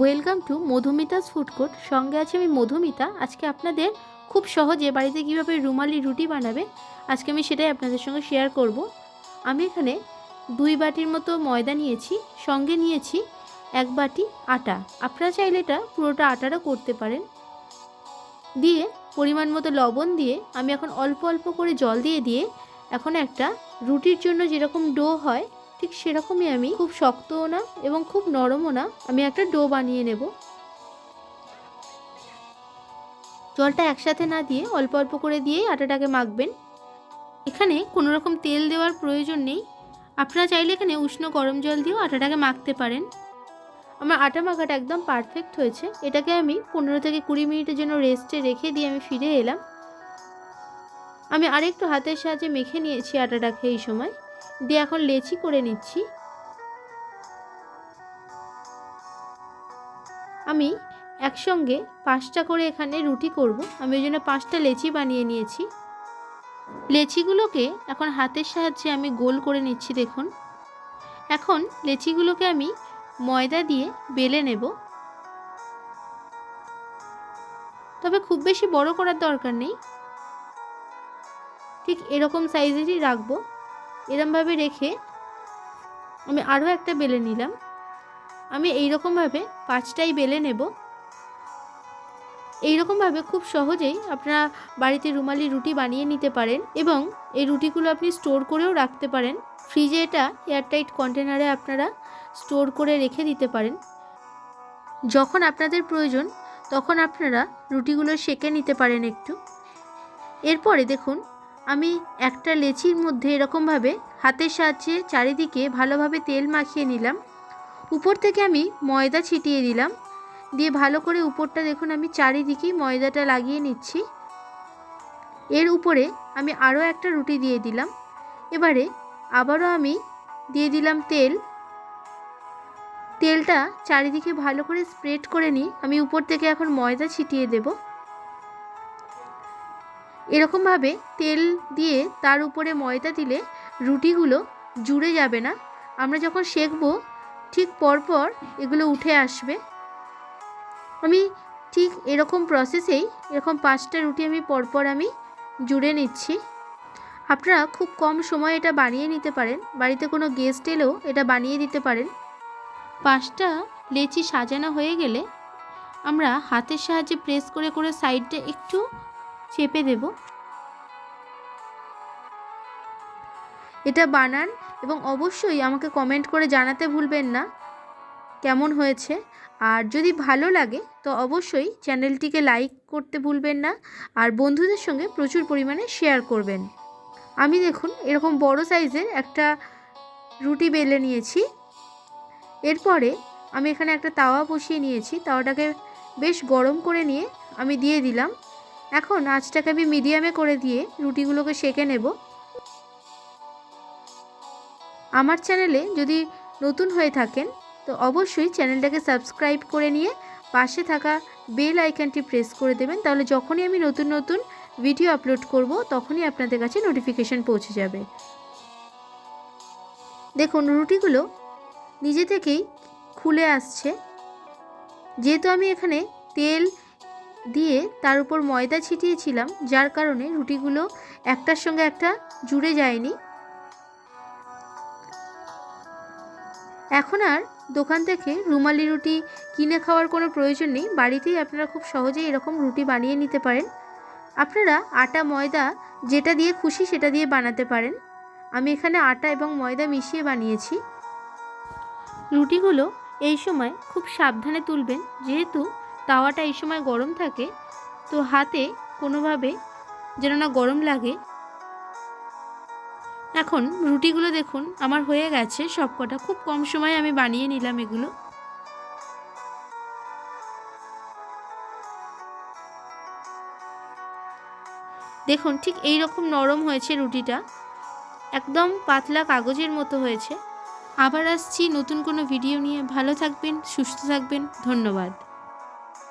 Welcome to Madhumita's food court সঙ্গে আছে আমি মধুমিতা। আজকে আপনাদের খুব সহজে বাড়িতে কীভাবে রুমালি রুটি বানাবে আজকে আমি সেটাই আপনাদের সঙ্গে শেয়ার করব। আমি এখানে দুই বাটির মতো ময়দা নিয়েছি, সঙ্গে নিয়েছি এক বাটি আটা। আপনারা চাইলে এটা পুরোটা আটারও করতে পারেন। দিয়ে পরিমাণ মতো লবণ দিয়ে আমি এখন অল্প অল্প করে জল দিয়ে দিয়ে এখন একটা রুটির জন্য যেরকম ডো হয় ঠিক সেরকমই আমি। খুব শক্তও না এবং খুব নরমও না। আমি একটা ডো বানিয়ে নেব। জলটা একসাথে না দিয়ে অল্প অল্প করে দিয়েই আটাটাকে মাখবেন। এখানে কোনো রকম তেল দেওয়ার প্রয়োজন নেই। আপনারা চাইলে এখানে উষ্ণ গরম জল দিয়েও আটাটাকে মাখতে পারেন। আমার আটা মাখাটা একদম পারফেক্ট হয়েছে। এটাকে আমি পনেরো থেকে কুড়ি মিনিটের জন্য রেস্টে রেখে দিয়ে আমি ফিরে এলাম। আমি আরেকটু হাতের সাহায্যে মেখে নিয়েছি আটাটাকে এই সময়। দিয়ে এখন লেচি করে নিচ্ছি। আমি একসঙ্গে পাঁচটা করে এখানে রুটি করব। আমি ওই জন্য পাঁচটা লেচি বানিয়ে নিয়েছি। লেচিগুলোকে এখন হাতের সাহায্যে আমি গোল করে নিচ্ছি, দেখুন। এখন লেচিগুলোকে আমি ময়দা দিয়ে বেলে নেব। তবে খুব বেশি বড় করার দরকার নেই। ঠিক এরকম সাইজেরই রাখব। এরমভাবে রেখে আমি আরও একটা বেলে নিলাম। আমি এইরকমভাবে পাঁচটাই বেলে নেব। এইরকমভাবে খুব সহজেই আপনারা বাড়িতে রুমালি রুটি বানিয়ে নিতে পারেন এবং এই রুটিগুলো আপনি স্টোর করেও রাখতে পারেন। ফ্রিজে এটা এয়ারটাইট কন্টেনারে আপনারা স্টোর করে রেখে দিতে পারেন। যখন আপনাদের প্রয়োজন, তখন আপনারা রুটিগুলো সেকে নিতে পারেন একটু। এরপরে দেখুন আমি একটা লেচির মধ্যে এরকমভাবে হাতের সাহায্যে চারিদিকে ভালোভাবে তেল মাখিয়ে নিলাম। উপর থেকে আমি ময়দা ছিটিয়ে দিলাম। দিয়ে ভালো করে উপরটা দেখুন, আমি চারিদিকেই ময়দাটা লাগিয়ে নিচ্ছি। এর উপরে আমি আরও একটা রুটি দিয়ে দিলাম। এবারে আবারও আমি দিয়ে দিলাম তেল। তেলটা চারিদিকে ভালো করে স্প্রেড করে নিই। আমি উপর থেকে এখন ময়দা ছিটিয়ে দেবো। এরকমভাবে তেল দিয়ে তার উপরে ময়দা দিলে রুটিগুলো জুড়ে যাবে না। আমরা যখন সেকবো ঠিক পরপর এগুলো উঠে আসবে। আমি ঠিক এরকম প্রসেসেই এরকম পাঁচটা রুটি আমি পরপর আমি জুড়ে নিচ্ছি। আপনারা খুব কম সময় এটা বানিয়ে নিতে পারেন। বাড়িতে কোনো গেস্ট এলেও এটা বানিয়ে দিতে পারেন। পাঁচটা লেচি সাজানো হয়ে গেলে আমরা হাতের সাহায্যে প্রেস করে করে সাইডটা একটু চেপে দেব। এটা বানান এবং অবশ্যই আমাকে কমেন্ট করে জানাতে ভুলবেন না। কেমন হয়েছে? আর যদি ভালো লাগে, তো অবশ্যই চ্যানেলটিকে লাইক করতে ভুলবেন না আর বন্ধুদের সঙ্গে প্রচুর পরিমাণে শেয়ার করবেন। আমি দেখুন এরকম বড় সাইজের একটা রুটি বেলে নিয়েছি। এরপরে আমি এখানে একটা তাওয়া বসিয়ে নিয়েছি। তাওয়াটাকে বেশ গরম করে নিয়ে আমি দিয়ে দিলাম। এখন আঁচটাকে আমি মিডিয়ামে করে দিয়ে রুটিগুলোকে সেকে নেব। আমার চ্যানেলে যদি নতুন হয়ে থাকেন, তো অবশ্যই চ্যানেলটাকে সাবস্ক্রাইব করে নিয়ে পাশে থাকা বেল আইকনটি প্রেস করে দেবেন, তাহলে যখনই আমি নতুন নতুন ভিডিও আপলোড করব, তখনই আপনাদের কাছে নোটিফিকেশান পৌঁছে যাবে। দেখুন, রুটিগুলো নিজে থেকেই খুলে আসছে। যেহেতু আমি এখানে তেল দিয়ে তার উপর ময়দা ছিটিয়েছিলাম, যার কারণে রুটিগুলো একটার সঙ্গে একটা জুড়ে যায়নি। এখন আর দোকান থেকে রুমালি রুটি কিনে খাওয়ার কোনো প্রয়োজন নেই। বাড়িতেই আপনারা খুব সহজেই এরকম রুটি বানিয়ে নিতে পারেন। আপনারা আটা, ময়দা যেটা দিয়ে খুশি সেটা দিয়ে বানাতে পারেন। আমি এখানে আটা এবং ময়দা মিশিয়ে বানিয়েছি। রুটিগুলো এই সময় খুব সাবধানে তুলবেন, যেহেতু তাওয়াটা এই সময় গরম থাকে, তো হাতে কোনোভাবে যেন না গরম লাগে। এখন রুটিগুলো দেখুন, আমার হয়ে গেছে সবকটা। খুব কম সময়ে আমি বানিয়ে নিলাম এগুলো। দেখুন, ঠিক এই রকম নরম হয়েছে রুটিটা। একদম পাতলা কাগজের মতো হয়েছে। আবার আসছি নতুন কোনো ভিডিও নিয়ে। ভালো থাকবেন, সুস্থ থাকবেন। ধন্যবাদ।